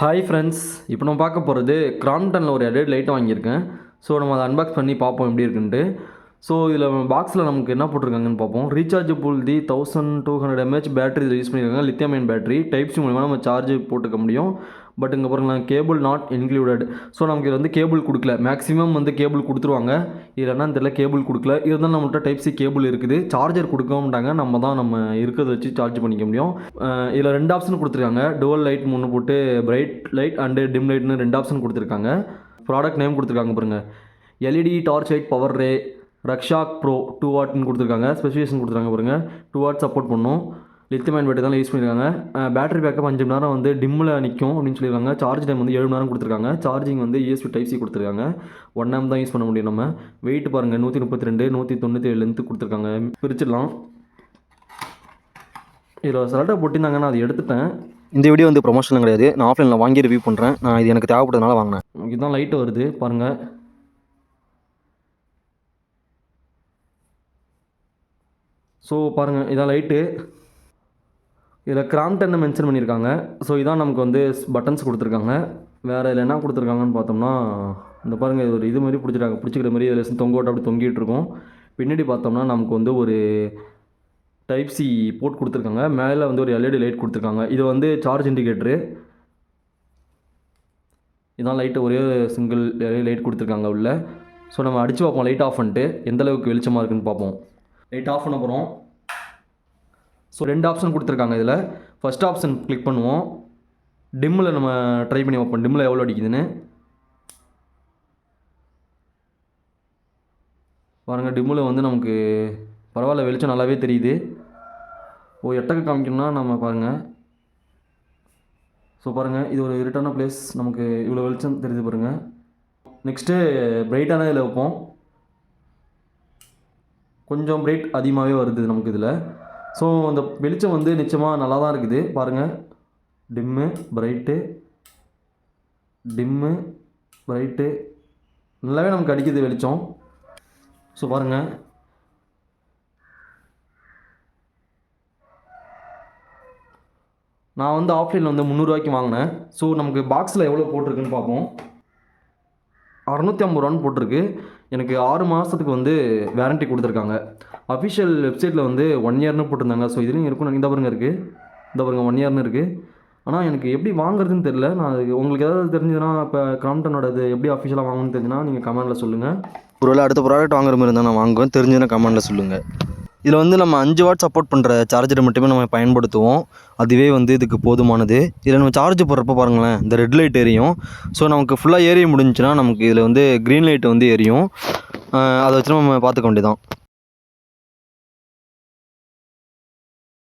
Hi friends இப்போ நம்ம பார்க்க போகிறது கிராம்டனில் ஒரு எடட் லைட் வாங்கியிருக்கேன். ஸோ நம்ம அதை அன்பாக்ஸ் பண்ணி பார்ப்போம் எப்படி இருக்குன்ட்டு. ஸோ இதில் பாக்ஸில் நமக்கு என்ன போட்டிருக்காங்கன்னு பார்ப்போம். Rechargeable three thousand two hundred MH battery இதில் யூஸ் பண்ணியிருக்காங்க. லித்தியம் அயன் பேட்டரி டைப்ஸ் மூலிமா நம்ம சார்ஜ் போட்டுக்க முடியும். பட் இங்கே பாருங்களா கேபிள் நாட் இன்க்ளூடட் ஸோ நமக்கு இது வந்து கேபிள் கொடுக்கல. மேக்ஸிமம் வந்து கேபிள் கொடுத்துருவாங்க. இல்லைன்னா தெரியல கேபிள் கொடுக்கல. இருந்தாலும் நம்மள்ட்ட டைப் சி கேபிள் இருக்குது. சார்ஜர் கொடுக்கவும்ட்டாங்க நம்ம தான் நம்ம இருக்கிறத வச்சு சார்ஜ் பண்ணிக்க முடியும். இதில் ரெண்டு ஆப்ஷன் கொடுத்துருக்காங்க. டுவல் லைட் மூணு போட்டு பிரைட் லைட் அண்டு டிம் லைட்னு ரெண்டு ஆப்ஷன் கொடுத்துருக்காங்க. ப்ராடக்ட் நேம் கொடுத்துருக்காங்க பாருங்க. LED torch light power ray Rakshak pro two வாட்னு கொடுத்துருக்காங்க. ஸ்பெசிஃபிகேஷன் கொடுத்துருக்காங்க பாருங்க. டூ வாட் சப்போர்ட் பண்ணும். லித்தியம் பேட்டரி தான் யூஸ் பண்ணியிருக்காங்க பேட்டரி பேக்கப் அஞ்சு மணி நேரம் வந்து டிம்மில் நிற்கும் அப்படின்னு சொல்லியிருக்காங்க. சார்ஜ் டைம் வந்து ஏழு மணி நேரம் கொடுத்துருக்காங்க. சார்ஜிங் வந்து யூஎஸ்பி டைப் சி கொடுத்துருக்காங்க. ஒன் ஆம் தான் யூஸ் பண்ண முடியும் நம்ம. வெயிட் பாருங்கள் நூற்றி முப்பத்தி ரெண்டு நூற்றி தொண்ணூற்றி ஏழு லென்த்து கொடுத்துருக்காங்க. பிரிச்சிடலாம். இதில் சலட்டை போட்டிருந்தாங்க நான் அதை எடுத்துட்டேன். இந்த வீடியோ வந்து ப்ரொமோஷன் கிடையாது. நான் ஆஃப்லைனில் வாங்கி ரிவ்யூ பண்ணுறேன் நான் இது எனக்கு தேவைப்படுறதுனால வாங்கினேன். இதுதான் லைட்டு வருது. பாருங்கள் ஸோ பாருங்கள் இதான் லைட்டு இதில் கிராம்டன்னு மென்ஷன் பண்ணியிருக்காங்க. ஸோ இதான் நமக்கு வந்து பட்டன்ஸ் கொடுத்துருக்காங்க. வேறு இதில் என்ன கொடுத்துருக்காங்கன்னு பார்த்தோம்னா இந்த பாருங்கள் இது ஒரு இது மாதிரி பிடிச்சிருக்காங்க பிடிச்சிக்கிற மாதிரி இதில் தொங்க விட்டு அப்படி தொங்கிட்டு இருக்கும். பின்னாடி பார்த்தோம்னா நமக்கு வந்து ஒரு டைப் சி போர்ட் கொடுத்துருக்காங்க. மேலே வந்து ஒரு எல்இடி லைட் கொடுத்துருக்காங்க. இது வந்து சார்ஜ் இண்டிகேட்டரு இதான் லைட்டு ஒரே சிங்கிள் லைட் கொடுத்துருக்காங்க உள்ள. ஸோ நம்ம அடித்து பார்ப்போம். லைட் ஆஃப் பண்ணிட்டு எந்தளவுக்கு வெளிச்சமாக இருக்குன்னு பார்ப்போம். லைட் ஆஃப் பண்ண போகிறோம் ஸோ ரெண்டு ஆப்ஷன் கொடுத்துருக்காங்க இதில். ஃபஸ்ட் ஆப்ஷன் கிளிக் பண்ணுவோம். டிம்மில் நம்ம ட்ரை பண்ணி பார்ப்போம். டிம்மில் எவ்வளோ அடிக்குதுன்னு. பாருங்கள் டிம்மில் வந்து நமக்கு பரவாயில்ல வெளிச்சம் நல்லாவே தெரியுது. ஓ எட்டக்கு காமிக்கணும்னா நம்ம பாருங்கள் ஸோ பாருங்கள் இது ஒரு இருட்டான பிளேஸ் நமக்கு இவ்வளோ வெளிச்சம் தெரியுது பாருங்கள் நெக்ஸ்ட்டு பிரைட்டான இதில் வைப்போம். கொஞ்சம் பிரைட் அதிகமாகவே வருது நமக்கு இதில். ஸோ அந்த வெளிச்சம் வந்து நிச்சயமாக நல்லா தான் இருக்குது. பாருங்கள் டிம்மு பிரைட்டு டிம்மு பிரைட்டு நல்லாவே நமக்கு அடிக்குது வெளிச்சம். ஸோ பாருங்கள் நான் வந்து ஆஃப்லைனில் வந்து முந்நூறுரூவாய்க்கு வாங்கினேன். ஸோ நமக்கு பாக்ஸில் எவ்வளோ போட்டிருக்குன்னு பார்ப்போம். அறநூற்றி ஐம்பது ரூபான்னு போட்டிருக்கு. எனக்கு ஆறு மாதத்துக்கு வந்து வேரண்டி கொடுத்துருக்காங்க. அஃபிஷியல் வெப்சைட்டில் வந்து ஒன் இயர்னு போட்டிருந்தாங்க. ஸோ இதுலேயும் இருக்கும். இந்த பாருங்க இருக்குது இந்த பாருங்க ஒன் இயர்னு இருக்குது ஆனால் எனக்கு எப்படி வாங்குறதுன்னு தெரில நான் அது உங்களுக்கு ஏதாவது தெரிஞ்சதுன்னா இப்போ கிராம்டனோட இது எப்படி அஃபிஷியலாக வாங்கணும்னு தெரிஞ்சுன்னா நீங்கள் கமெண்ட்டில் சொல்லுங்கள் ஒருவேளை அடுத்த ப்ராடக்ட் வாங்குற மாதிரி இருந்தால் நான் வாங்குவேன். தெரிஞ்சதுன்னா கமெண்ட்டில் சொல்லுங்கள் இதில் வந்து நம்ம அஞ்சு வாட் சப்போர்ட் பண்ணுற சார்ஜரை மட்டுமே நம்ம பயன்படுத்துவோம். அதுவே வந்து இதுக்கு போதுமானது. இதில் நம்ம சார்ஜ் போடுறப்ப பாருங்களேன் இந்த ரெட் லைட் எரியும். ஸோ நமக்கு ஃபுல்லாக ஏரிய முடிஞ்சுன்னா நமக்கு இதில் வந்து க்ரீன் லைட் வந்து எரியும். அதை வச்சு நம்ம பார்த்துக்க வேண்டியதான்